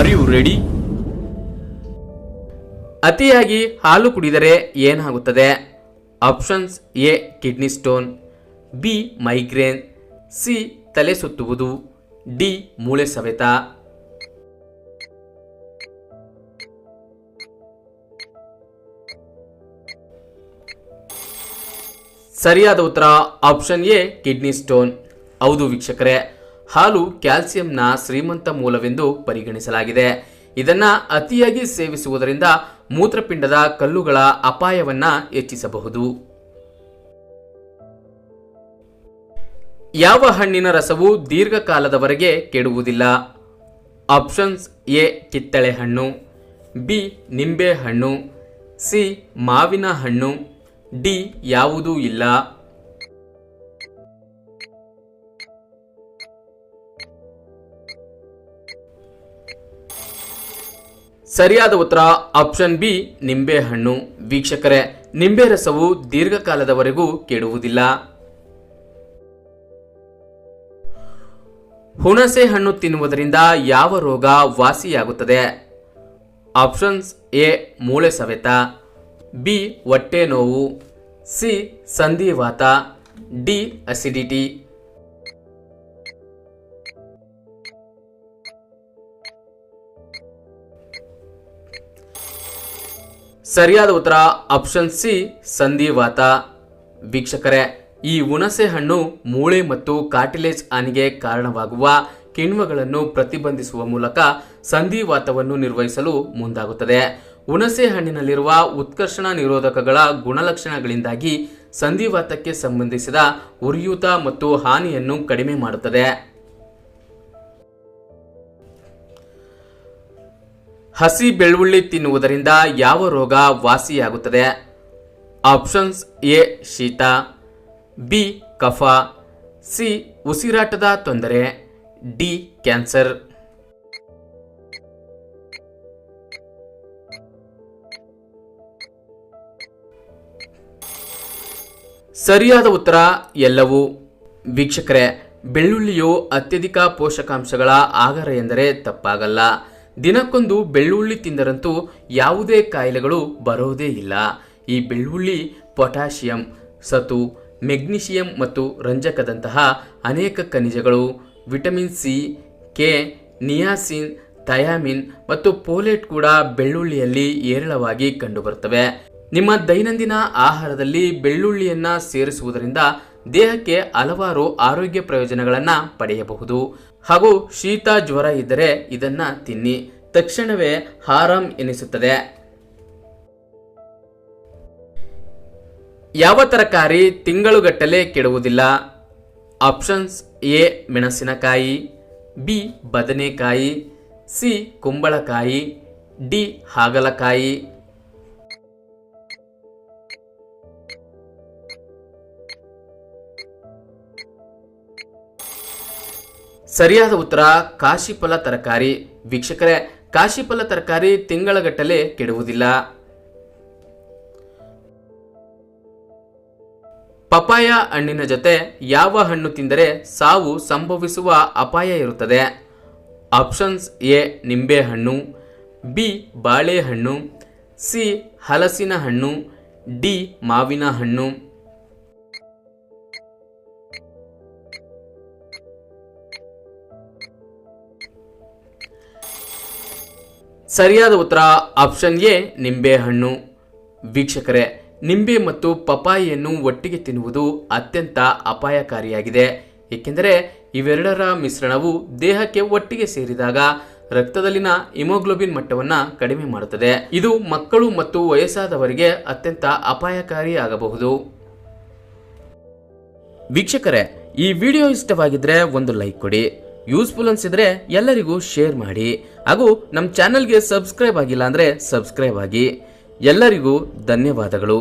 Are you ready ಅತಿಯಾಗಿ ಹಾಲು ಕುಡಿದರೆ ಏನಾಗುತ್ತದೆ? Options A kidney stone B migraine C ತಲೆ ಸುತ್ತುವುದು ಡಿ ಮೂಳೆ ಸವೆತ. ಸರಿಯಾದ ಉತ್ತರ ಆಪ್ಷನ್ ಎ ಕಿಡ್ನಿ ಸ್ಟೋನ್ ಹೌದು ವೀಕ್ಷಕರೇ. ಹಾಲು ಕ್ಯಾಲ್ಸಿಯಂನ ಶ್ರೀಮಂತ ಮೂಲವೆಂದು ಪರಿಗಣಿಸಲಾಗಿದೆ. ಇದನ್ನ ಅತಿಯಾಗಿ ಸೇವಿಸುವುದರಿಂದ ಮೂತ್ರಪಿಂಡದ ಕಲ್ಲುಗಳ ಅಪಾಯವನ್ನ ಹೆಚ್ಚಿಸಬಹುದು. ಯಾವ ಹಣ್ಣಿನ ರಸವು ದೀರ್ಘಕಾಲದವರೆಗೆ ಕೆಡುವುದಿಲ್ಲ? ಆಪ್ಷನ್ಸ್ ಎ, ಕಿತ್ತಳೆ ಹಣ್ಣು, ಬಿ, ನಿಂಬೆ ಹಣ್ಣು, ಸಿ, ಮಾವಿನ ಹಣ್ಣು, ಡಿ, ಯಾವುದೂ ಇಲ್ಲ. ಸರಿಯಾದ ಉತ್ತರ ಆಪ್ಷನ್ ಬಿ ನಿಂಬೆ ಹಣ್ಣು ವೀಕ್ಷಕರೇ, ನಿಂಬೆ ರಸವು ದೀರ್ಘಕಾಲದವರೆಗೂ ಕೆಡುವುದಿಲ್ಲ. ಹುಣಸೆ ಹಣ್ಣು ತಿನ್ನುವುದರಿಂದ ಯಾವ ರೋಗ ವಾಸಿಯಾಗುತ್ತದೆ? ಆಪ್ಷನ್ಸ್ ಎ, ಮೂಳೆ ಸವೆತ. ಬಿ, ಹೊಟ್ಟೆ ನೋವು. ಸಿ, ಸಂಧಿವಾತ. D, acidity. ಸರಿಯಾದ ಉತ್ತರ ಆಪ್ಷನ್ ಸಿ ಸಂಧಿವಾತ. ವೀಕ್ಷಕರೇ, ಈ ಹುಣಸೆ ಹಣ್ಣು ಮೂಳೆ ಮತ್ತು ಕಾರ್ಟಿಲೇಜ್ ಹಾನಿಗೆ ಕಾರಣವಾಗುವ ಕಿಣ್ವಗಳನ್ನು ಪ್ರತಿಬಂಧಿಸುವ ಮೂಲಕ ಸಂಧಿವಾತವನ್ನು ನಿರ್ವಹಿಸಲು ಮುಂದಾಗುತ್ತದೆ. ಹುಣಸೆ ಹಣ್ಣಿನಲ್ಲಿರುವ ಉತ್ಕರ್ಷಣ ನಿರೋಧಕಗಳ ಗುಣಲಕ್ಷಣಗಳಿಂದಾಗಿ ಸಂಧಿವಾತಕ್ಕೆ ಸಂಬಂಧಿಸಿದ ಉರಿಯೂತ ಮತ್ತು ಹಾನಿಯನ್ನು ಕಡಿಮೆ ಮಾಡುತ್ತದೆ. ಹಸಿ ಬೆಳ್ಳುಳ್ಳಿ ತಿನ್ನುವುದರಿಂದ ಯಾವ ರೋಗ ವಾಸಿಯಾಗುತ್ತದೆ? ಆಪ್ಷನ್ಸ್ ಎ, ಶೀತ, ಬಿ, ಕಫ, ಸಿ, ಉಸಿರಾಟದ ತೊಂದರೆ, ಡಿ, ಕ್ಯಾನ್ಸರ್. ಸರಿಯಾದ ಉತ್ತರ ಎಲ್ಲವೂ. ವೀಕ್ಷಕರೇ, ಬೆಳ್ಳುಳ್ಳಿಯು ಅತ್ಯಧಿಕ ಪೋಷಕಾಂಶಗಳ ಆಗರ ಎಂದರೆ ತಪ್ಪಾಗಲ್ಲ. ದಿನಕ್ಕೊಂದು ಬೆಳ್ಳುಳ್ಳಿ ತಿಂದರಂತೂ ಯಾವುದೇ ಕಾಯಿಲೆಗಳು ಬರೋದೇ ಇಲ್ಲ. ಈ ಬೆಳ್ಳುಳ್ಳಿ ಪೊಟ್ಯಾಷಿಯಂ, ಸತು, ಮೆಗ್ನೀಷಿಯಂ ಮತ್ತು ರಂಜಕದಂತಹ ಅನೇಕ ಖನಿಜಗಳು vitamin C, K, niacin, thiamine ಮತ್ತು ಪೋಲೇಟ್ ಕೂಡ ಬೆಳ್ಳುಳ್ಳಿಯಲ್ಲಿ ಹೇರಳವಾಗಿ ಕಂಡುಬರುತ್ತವೆ. ನಿಮ್ಮ ದೈನಂದಿನ ಆಹಾರದಲ್ಲಿ ಬೆಳ್ಳುಳ್ಳಿಯನ್ನು ಸೇರಿಸುವುದರಿಂದ ದೇಹಕ್ಕೆ ಹಲವಾರು ಆರೋಗ್ಯ ಪ್ರಯೋಜನಗಳನ್ನು ಪಡೆಯಬಹುದು. ಹಾಗೂ ಶೀತ ಜ್ವರ ಇದ್ದರೆ ಇದನ್ನ ತಿನ್ನಿ. ತಕ್ಷಣವೇ ಆರಾಮ್ ಎನಿಸುತ್ತದೆ. ಯಾವ ತರಕಾರಿ ತಿಂಗಳುಗಟ್ಟಲೆ ಕೆಡುವುದಿಲ್ಲ? ಆಪ್ಷನ್ಸ್ ಎ, ಮೆಣಸಿನಕಾಯಿ, ಬಿ, ಬದನೆಕಾಯಿ, ಸಿ, ಕುಂಬಳಕಾಯಿ, ಡಿ, ಹಾಗಲಕಾಯಿ. ಸರಿಯಾದ ಉತ್ತರ ಕಾಶಿಫಲ ತರಕಾರಿ. ವೀಕ್ಷಕರೇ, ಕಾಶಿಫಲ ತರಕಾರಿ ತಿಂಗಳಗಟ್ಟಲೆ ಕೆಡುವುದಿಲ್ಲ. ಪಪಾಯ ಹಣ್ಣಿನ ಜೊತೆ ಯಾವ ಹಣ್ಣು ತಿಂದರೆ ಸಾವು ಸಂಭವಿಸುವ ಅಪಾಯ ಇರುತ್ತದೆ. ಆಪ್ಷನ್ಸ್ ಎ ನಿಂಬೆಹಣ್ಣು ಬಿ ಬಾಳೆಹಣ್ಣು ಸಿ, ಹಲಸಿನ ಹಣ್ಣು, ಡಿ, ಮಾವಿನ ಹಣ್ಣು. ಸರಿಯಾದ ಉತ್ತರ ಆಪ್ಷನ್ ಎ ನಿಂಬೆಹಣ್ಣು ವೀಕ್ಷಕರೇ, ನಿಂಬೆ ಮತ್ತು ಪಪಾಯಿಯನ್ನು ಒಟ್ಟಿಗೆ ತಿನ್ನುವುದು ಅತ್ಯಂತ ಅಪಾಯಕಾರಿಯಾಗಿದೆ. ಏಕೆಂದರೆ ಇವೆರಡರ ಮಿಶ್ರಣವು ದೇಹಕ್ಕೆ ಒಟ್ಟಿಗೆ ಸೇರಿದಾಗ ರಕ್ತದಲ್ಲಿನ ಹಿಮೋಗ್ಲೋಬಿನ್ ಮಟ್ಟವನ್ನು ಕಡಿಮೆ ಮಾಡುತ್ತದೆ. ಇದು ಮಕ್ಕಳು ಮತ್ತು ವಯಸ್ಸಾದವರಿಗೆ ಅತ್ಯಂತ ಅಪಾಯಕಾರಿಯಾಗಬಹುದು ವೀಕ್ಷಕರೇ, ಈ ವಿಡಿಯೋ ಇಷ್ಟವಾಗಿದ್ರೆ ಒಂದು ಲೈಕ್ ಕೊಡಿ. ಯೂಸ್ಫುಲ್ ಅನ್ಸಿದ್ರೆ ಎಲ್ಲರಿಗೂ ಶೇರ್ ಮಾಡಿ. ಹಾಗೂ ನಮ್ಮ ಚಾನಲ್ಗೆ ಸಬ್ಸ್ಕ್ರೈಬ್ ಆಗಿಲ್ಲ ಅಂದರೆ ಸಬ್ಸ್ಕ್ರೈಬ್ ಆಗಿ. ಎಲ್ಲರಿಗೂ ಧನ್ಯವಾದಗಳು.